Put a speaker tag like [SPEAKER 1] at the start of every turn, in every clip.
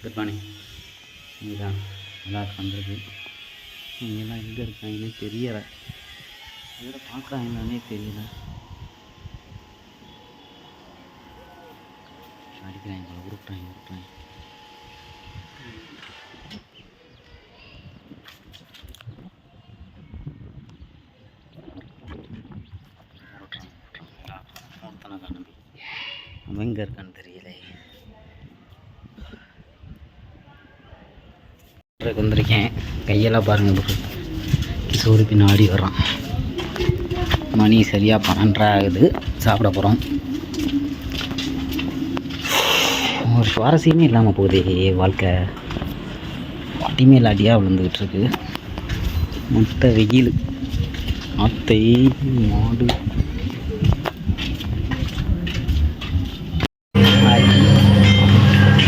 [SPEAKER 1] Good morning இதுதான் எல்லாருக்கும் வந்திருக்கு. இங்கெல்லாம் எங்கே இருக்காங்கன்னே தெரியலை. இதோட பார்க்குறாங்கன்னே தெரியல. அடிக்கிறாங்க போல உருட்டுறாங்க. உருட்டுறாங்க உருட்டுறாங்க, உருட்டுறாங்க. ஒருத்தனை வந்திருக்கேன். கையெல்லாம் பாருங்கள் bro. பின்னாடி வர்றான். மணி சரியாக பன்னெண்டரை ஆகுது சாப்பிட போகிறோம் ஒரு சுவாரஸ்யமே இல்லாமல் போகுதே வாழ்க்கை. பாட்டிமே இல்லாட்டியாக விழுந்துக்கிட்டு இருக்கு. மொத்த வெயில். அத்தை மாடு.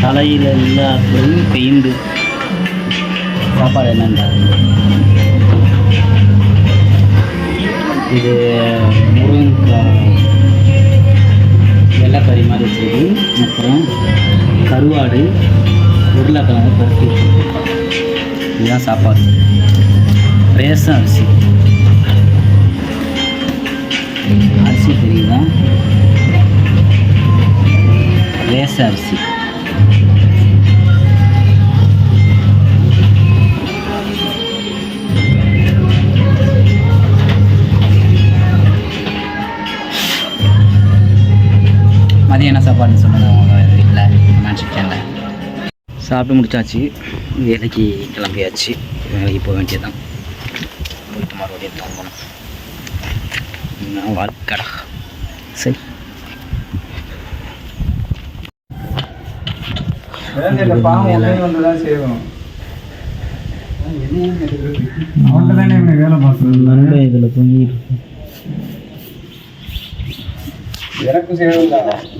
[SPEAKER 1] தலையில் எல்லாத்துலேயும் பெயிண்டு. சாப்பாடு என்னன்றாங்க இது முருங்கைக்காய் வெள்ளைக்கறி மாதிரி வச்சுருக்கு அப்புறம் கருவாடு உருளைக்கிழங்கு பருத்தி. இதுதான் சாப்பாடு. ரேசன் அரிசி. அரிசி தெரியுதா? ரேச அரிசி. என்ன சாப்பாடுன்னு சொல்லுங்கள் உங்கள் வீட்டில் செக்ஷனில் சாப்பிட்டு முடிச்சாச்சு. வேலைக்கு கிளம்பியாச்சு. வேலைக்கு போக வேண்டியதுதான். போயிட்டு மறுபடியும் தூங்கணும். நான் வாழ்க்கடா. சரி.
[SPEAKER 2] வந்துதான் செய்வோம் அவன்கிட்ட தானே இவனை வேலை பார்க்கறது
[SPEAKER 1] நண்பன் இதில் தூங்கிட்டு இருக்கேன்.
[SPEAKER 2] எனக்கும் செய்யணும்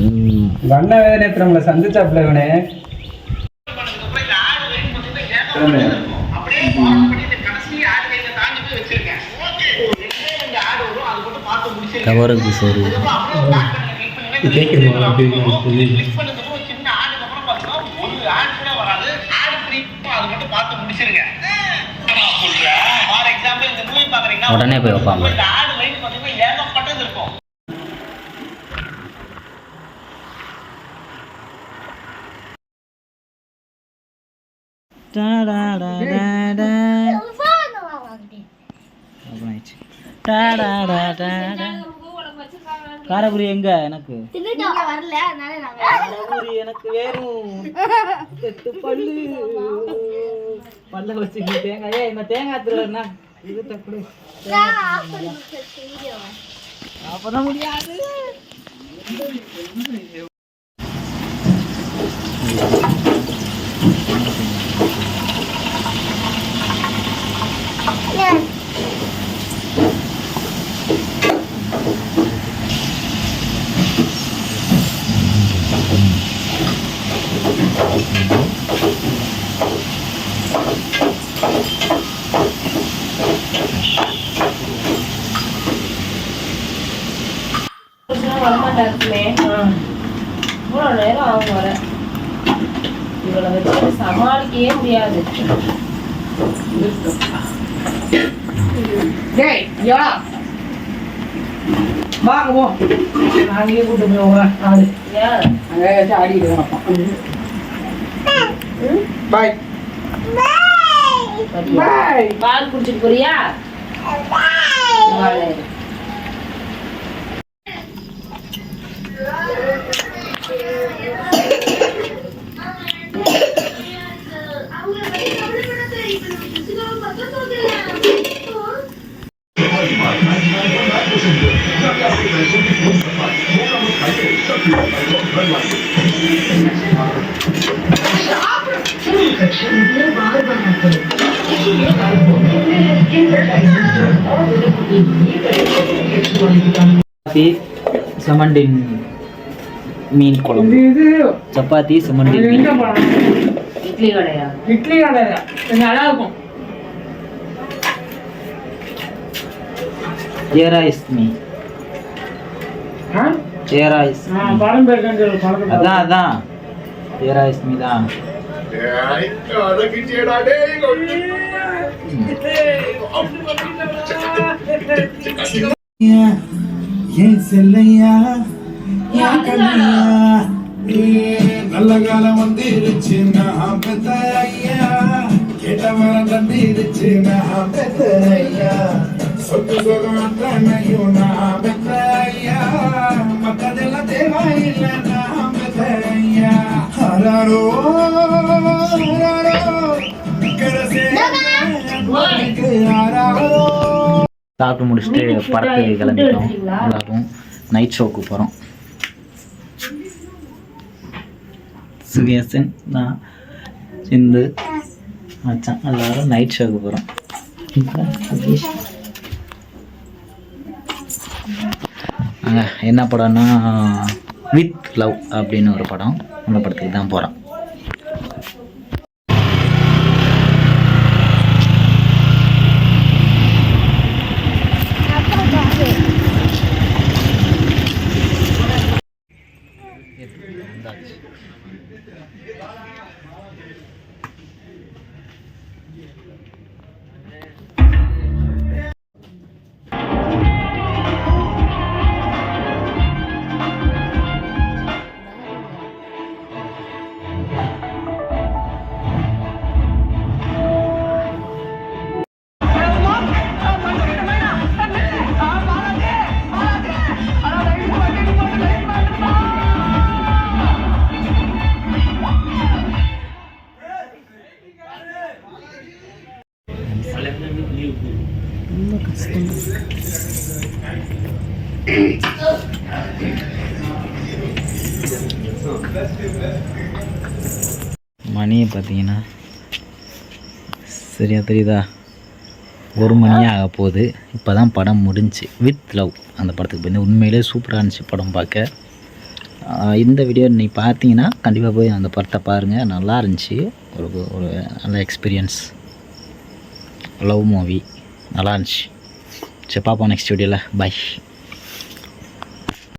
[SPEAKER 2] அண்ணன் வேதனை நம்மளை சந்திச்சாப்புல இவனே.
[SPEAKER 1] கவருக்கு சோறு உடனே போய் வைப்பான் காரபுரி எங்க எனக்கு?
[SPEAKER 3] வரல அதனால நாங்க
[SPEAKER 1] காரபுரி எனக்கு வேணும் எட்டு பல்லு. பல்ல வச்சுக்கிட்டு தேங்காய். ஏய் இந்த தேங்காய் திருவண்ணா இது தப்பு. அப்பதான் முடியாது.
[SPEAKER 4] வரமாட்டாருக்குமே இவ்வளோ நேரம் ஆகும் வர. இவளை வச்சு சமாளிக்கவே முடியாது. டேய் யா
[SPEAKER 2] வாங்க போ நாங்களே கூட்டு போவோங்க ஆடு
[SPEAKER 4] ஏன்
[SPEAKER 2] அங்கே ஆடிட்டு பாய் பாய்
[SPEAKER 4] பால் குடிச்சிட்டு போறியா
[SPEAKER 1] செமண்டின் மீன் குழம்பு. சப்பாத்தி செமண்டின் மீன்
[SPEAKER 4] இட்லி கடையா?
[SPEAKER 2] இட்லி கடை இது நல்லா இருக்கும்
[SPEAKER 1] Here
[SPEAKER 2] ஆ, படம் படத்தை
[SPEAKER 1] அதான் அதான். தேராய்ஸ் மீ தான்
[SPEAKER 5] ஏன்? செல்லையா? நல்ல காலம் வந்துருச்சு நான் பெத்த ஐயா? கேட்ட மரம் தந்திருச்சு நான் பெத்த ஐயா? சொத்து சுகம் அத்தனையும் நான் தேவையில்லை நான்
[SPEAKER 1] சாப்பிட்டு முடிச்சுட்டு படத்துக்கு கிளம்பிட்டோம் எல்லாரும் நைட் ஷோக்கு போகிறோம் சுகேசன் நான் சிந்து மச்சான் எல்லாரும் நைட் ஷோக்கு போகிறோம் என்ன படம்னா வித் லவ் அப்படின்னு ஒரு படம் அந்த படத்துக்கு தான் போகிறோம் மணியை பார்த்தீங்கன்னா சரியா தெரியுதா? ஒரு மணியே ஆக போகுது. இப்போ தான் படம் முடிஞ்சு. வித் லவ் அந்த படத்துக்கு போய் உண்மையிலே சூப்பராக இருந்துச்சு படம் பார்க்க. இந்த வீடியோ நீ பார்த்தீங்கன்னா கண்டிப்பாக போய் அந்த படத்தை பாருங்கள் நல்லா இருந்துச்சு. ஒரு ஒரு நல்ல எக்ஸ்பீரியன்ஸ் லவ் மூவி நல்லா இருந்துச்சு. சரி பார்ப்போம் நெக்ஸ்ட் வீடியோவில் பை